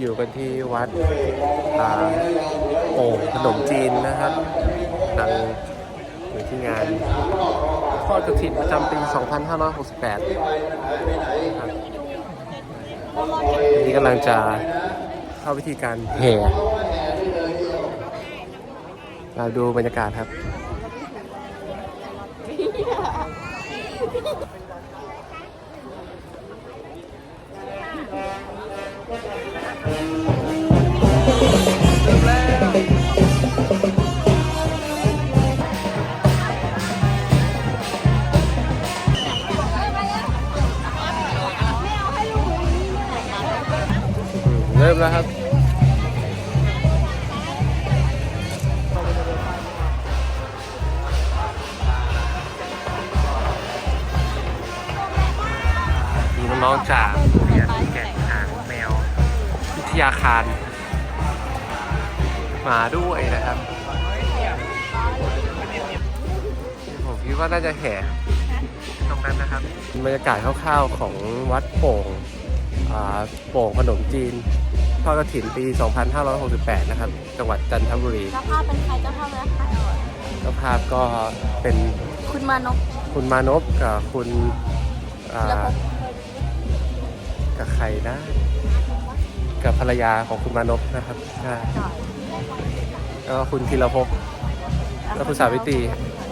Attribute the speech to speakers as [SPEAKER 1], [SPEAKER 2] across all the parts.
[SPEAKER 1] อยู่กันที่วัดโอ่งขนมจีนนะครับกำลังอยู่ที่งานทอดกระถิ่นประจำปี 2568ครับนี่กำลังจะเข้าวิธีการแห่เราดูบรรยากาศครับ เริ่มแล้วครับ ว่าน่าจะแห่ตรงนั้นนะครับบรรยากาศคร่าวๆของวัดโป่งอ่าโป่งขนมจีนทอดกระถิ่นปี 2568 นะครับ จังหวัดจันทบุรี
[SPEAKER 2] เจ้าภาพเป็นใครเจ้าภาพนะคะ
[SPEAKER 1] เจ้าภาพก็เป็น
[SPEAKER 2] คุณมานพ
[SPEAKER 1] คุณมานพกับคุณอ่า
[SPEAKER 2] แล้วก็
[SPEAKER 1] กับใครนะ กับภรรยาของคุณมานพนะครับใช่แล้วก็คุณธีรภพแล้วคุณสาวิตรี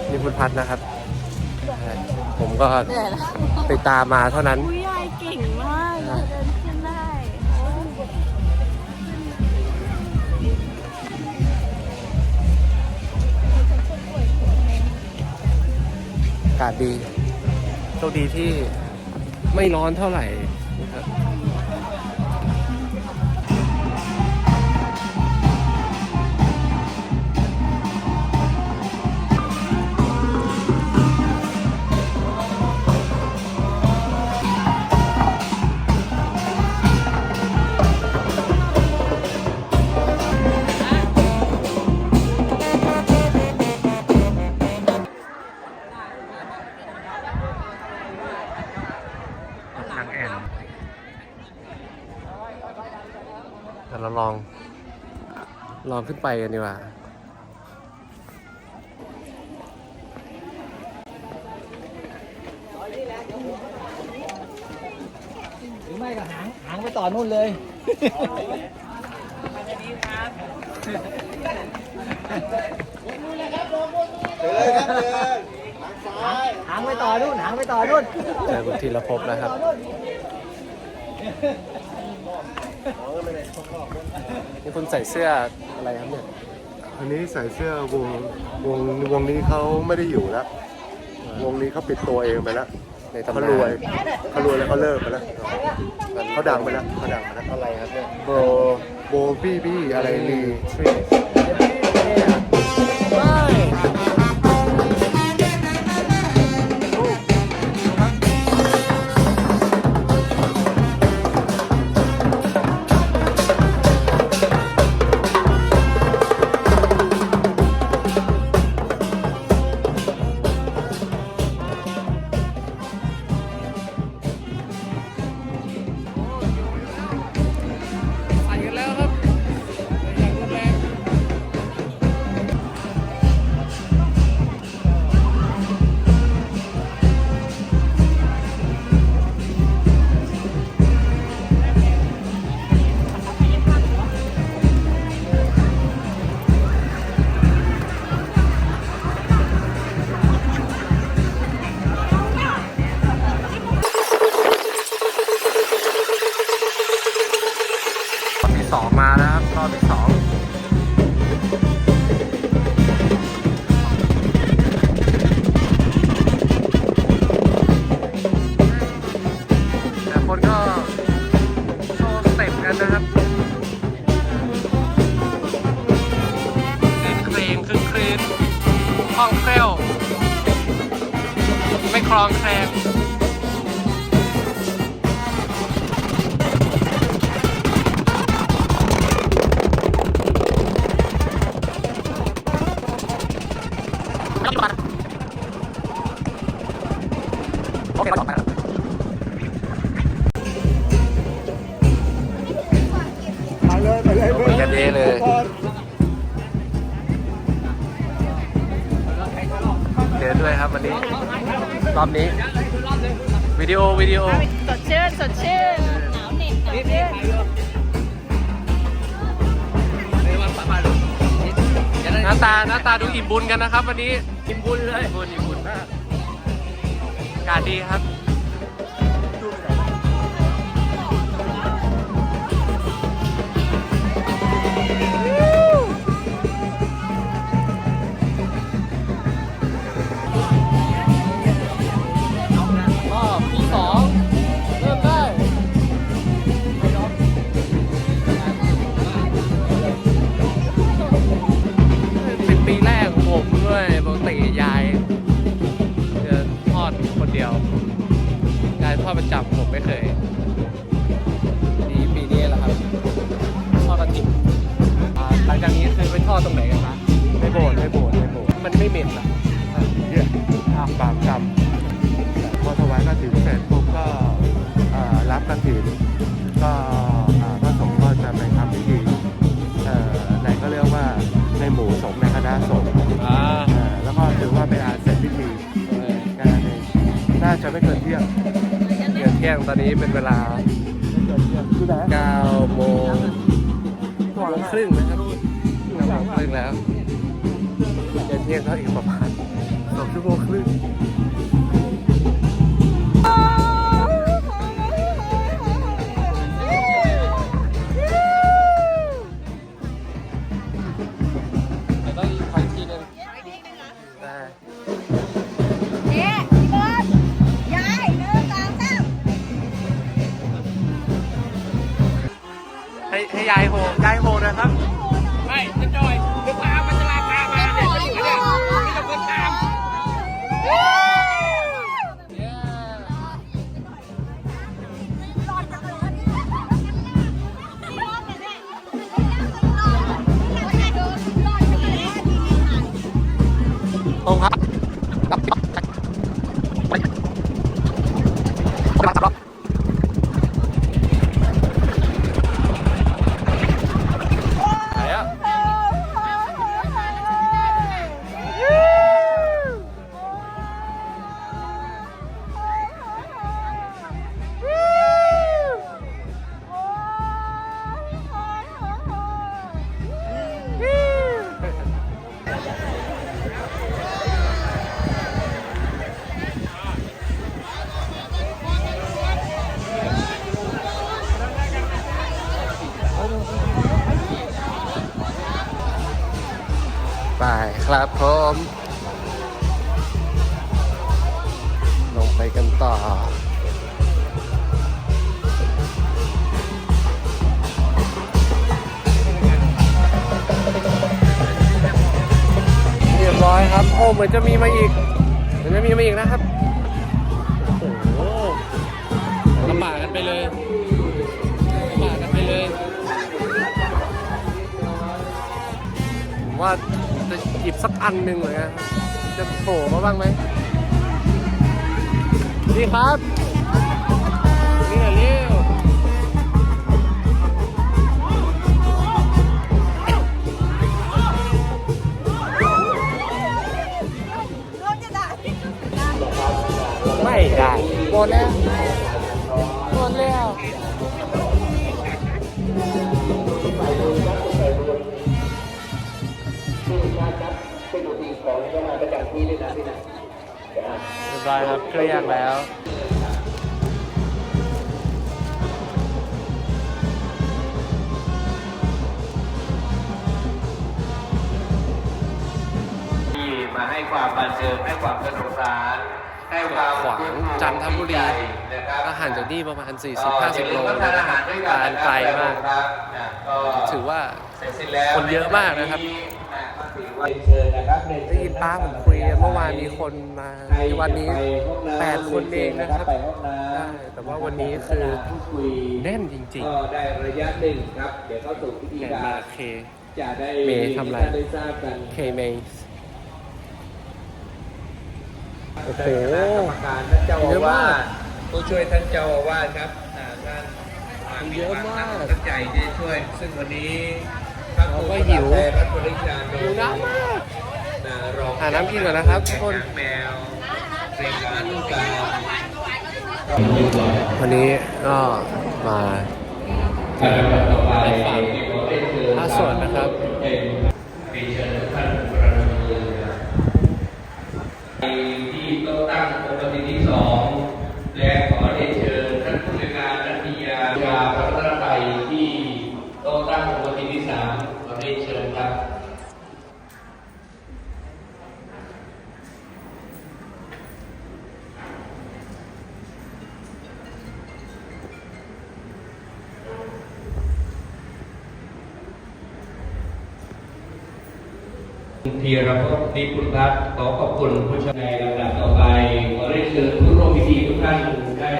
[SPEAKER 1] นี่คุณพัฒน์นะครับใช่ ผมก็
[SPEAKER 2] เหนื่อยแล้ว
[SPEAKER 1] ไปตามมาเท่านั้น
[SPEAKER 2] อุ้ยยายเก่งมากเดินขึ้นได้
[SPEAKER 1] อากาศดีโชคดีที่ไม่ร้อนเท่าไหร่นะครับ องขึ้นไปกันดีกว่า
[SPEAKER 3] หรือไม่ก็หางหางไปต่อนู่นเลยหางไปต่อนู่นหางไปต่อนู่น
[SPEAKER 1] เจอคุณธีรภพนะครับ นี่คุณใส่เสื้ออะไรครับเนี่ย
[SPEAKER 4] อันนี้ใส่เสื้อวงวงวงนี้เขาไม่ได้อยู่แล้ว วงนี้เขาปิดตัวเองไปแล้ว
[SPEAKER 1] ในตำ
[SPEAKER 4] เขา
[SPEAKER 1] นาร
[SPEAKER 4] วยเขารวยแล้วเขาเลิกไปแล้วเขาดังไปแล้วเขาดังไปแล้ว
[SPEAKER 1] อะไรครับเนี่ย
[SPEAKER 4] โบโบบี้บี้อะไรลีทรี
[SPEAKER 1] ลองแคลงโอเคมาต่อไปครัไปเลยไปเลยไปกันเดี๋ยวด้วยครับวันนี้ รอบนี้วิดีโอวิดีโอ
[SPEAKER 2] สดชื่นสดชื่นหนาวเหน็บหนาวเหน็บ
[SPEAKER 1] หน้าตาหน้าตาดูอิ่มบุญกันนะครับ วันนี้อิ่มบุญเลยอิ่มบุญอิ่มบุญมากอากาศดีครับ ทอดประจำผมไม่เคยนี่ปีนี้แหละครับทอดกระถิ่นอ่าหลังจากนี้เคยไปทอดตรงไหนกันคะไม่โบนไม่โบนไม่โบนมันไม่เหม็นเหรอ
[SPEAKER 4] เนี่ยบาปกรรมพอถวายกฐินเสร็จปุ๊บก็อ่อรับกฐินก็อ่อพระสงฆ์ก็จะไปทำพิธีเอ่อไหนก็เรียกว่าในหมู่สงฆ์ในคณะสงฆ์
[SPEAKER 1] อ่า
[SPEAKER 4] อ่อแล้วก็ถือว่าเป็นอาเสร็จพิธี เออ น่าจะไม่เกินเที่ยง
[SPEAKER 1] ที่ยงตอนนี้เป็นเวลา9โมงครึ่งนะครับ9โมงครึ่งแล้วเดี๋ยวเที่ยงก็อีกประมาณ2ชั่วโมงครึ่ง
[SPEAKER 3] ต
[SPEAKER 1] รงครับ ครับผมลงไปกันต่อเรียบร้อยครับ โอ้เหมือนจะมีมาอีก เหมือนจะมีมาอีกนะครับ โอ้โหลำบากกันไปเลยลำบากกันไปเลยผมว่าจะห ยิบสักอันหนึ่งเลยนะจะโผล่มาบ้างไหมนี่ครับ นี่หน่อยเร็วไม่ได้หมดแล้วหมดแล้ว เรียบร้อยครับเครียดแล้ว
[SPEAKER 5] ที่มาให้ความบันเทิงให้ความสนุกสนานให้ความ
[SPEAKER 1] ขวางจันทบุรี
[SPEAKER 5] นะครับ
[SPEAKER 1] ก็ห่างจากนี่ประมาณ
[SPEAKER 5] ก็
[SPEAKER 1] 40-50 โล
[SPEAKER 5] เดี๋ยว
[SPEAKER 1] นะ
[SPEAKER 5] ทาน
[SPEAKER 1] ค
[SPEAKER 5] อา
[SPEAKER 1] รับ
[SPEAKER 5] หารด้วยกัน
[SPEAKER 1] การ
[SPEAKER 5] นะครับ
[SPEAKER 1] ไกลมาก
[SPEAKER 5] ครับนะก็
[SPEAKER 1] ถือว่า
[SPEAKER 5] เสร็จสิ้นแล้ว
[SPEAKER 1] คนเยอะมากนะครับ ได้
[SPEAKER 5] เชิญ
[SPEAKER 1] ยินป้าผมคุยเมื่อวานมีคนมาในวันนี้8คนเองนะครับ
[SPEAKER 5] ไปห้องน้
[SPEAKER 1] ใช่ำแต่ว่าวันนี้คือ
[SPEAKER 5] พูดคุย
[SPEAKER 1] แน่นจริง
[SPEAKER 5] ก็ได้ระยะหนึ่งครับ เดี๋ยวเข้าสู่พิ
[SPEAKER 1] ๆ
[SPEAKER 5] ธี
[SPEAKER 1] แข่ง
[SPEAKER 5] กา
[SPEAKER 1] มารเค
[SPEAKER 5] จะได้
[SPEAKER 1] เมย์ทำอะไร
[SPEAKER 5] ท่านได้ทราบกัน
[SPEAKER 1] เคเมย์โอ้โห
[SPEAKER 5] คณะกรรมการท่านเจ้า
[SPEAKER 1] เย
[SPEAKER 5] อา
[SPEAKER 1] อะมาวา
[SPEAKER 5] กสผู้ช่วยท่านเจ้าอาวาสครับอ่าท่าน
[SPEAKER 1] เยอะมาก
[SPEAKER 5] ตั้งใจที่ช่วย ซึ่งวันนี้พระครู
[SPEAKER 1] เราก็หิว
[SPEAKER 5] ประหลัดไทยรัฐบริจาคโดย
[SPEAKER 1] หิวน้ำมาก
[SPEAKER 5] นะ
[SPEAKER 1] หาน้ำกินก่อนนะครับทุกคน
[SPEAKER 5] วัน
[SPEAKER 1] นี้ก็มา
[SPEAKER 5] การลำดับต่อไปขอเรียนเชิญ
[SPEAKER 1] พระสวดนะครับ
[SPEAKER 5] เป็นเรียนเชิญท่านประธานเมืองที่โต๊ะตั้งองค์ปฏิที่สองและขอเรียนเชิญท่านผู้ในวยการนัทยายาพระรัตนตรัยที่โต๊ะตั้งองค์ปฏิที่สามขอเรียนเชิญครับ ทีรพจน์นิพุทธัตน์ขอขอบคุณผู้ชมในลำดับต่อไปขอเรียนเชิญผู้ร่วมพิธีทุกท่านได้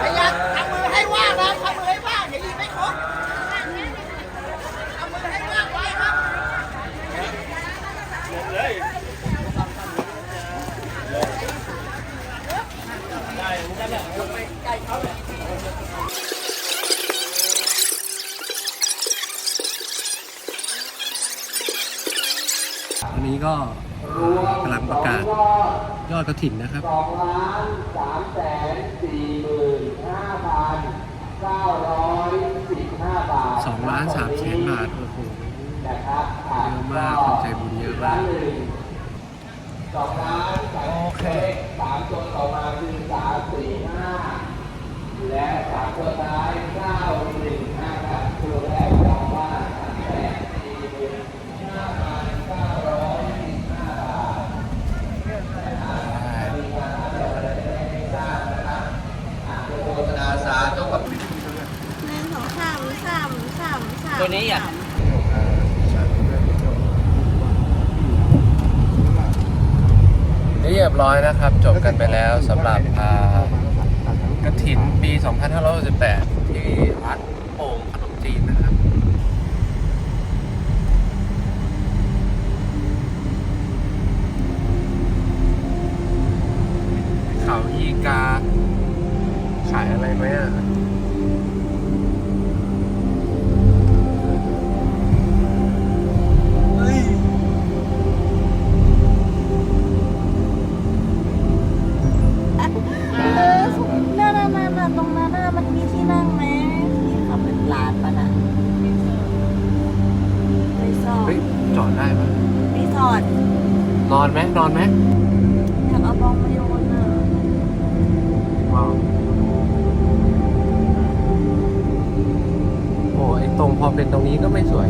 [SPEAKER 2] พยายามทำมือให้ว่างนะทำมือให้ว่างอย่ายิงไม่ครบทำมือให้ว่างไว้ครับ
[SPEAKER 1] วันนี้ก็กำลังประกาศยอด กระถินนะครับ
[SPEAKER 5] สองล้านสามแสนสี่หมื่นห้าพันเก้าร้อยสิบห้าบาท
[SPEAKER 1] 2ล้าน3แสาท โอ้โห
[SPEAKER 5] นะครับ
[SPEAKER 1] เยอะมากคนใจบุญเยอะมาก
[SPEAKER 5] หนึ่งสองล้านสาม
[SPEAKER 1] โอเค
[SPEAKER 5] สามตัวต่อมาคือสามสี่ห้าและสามตัวท้ายเก้าหนึ่งห้าครับตัวแรกจองว่าสามแสนสี่หมื่นห้าพันเก้าร้อยสิบห้าบาท โฆษณาสาธุกับ
[SPEAKER 2] หนึ่งสองสามสามสามสาม
[SPEAKER 3] ตัวนี้อะ
[SPEAKER 1] เรียบร้อยนะครับ จบกันไปแล้วสำหรับกระถินปี 2568 ที่วัดโป่งขนมจีนนะครับเขาอีกา ขายอะไรไหมอะ
[SPEAKER 2] นอนไหมนอนไหมอยากเอาบองมาโยนอะว้าวโอ้ไอ
[SPEAKER 1] ตร
[SPEAKER 2] ง
[SPEAKER 1] พอเป็
[SPEAKER 2] นตรง
[SPEAKER 1] นี้ก็ไม่สวย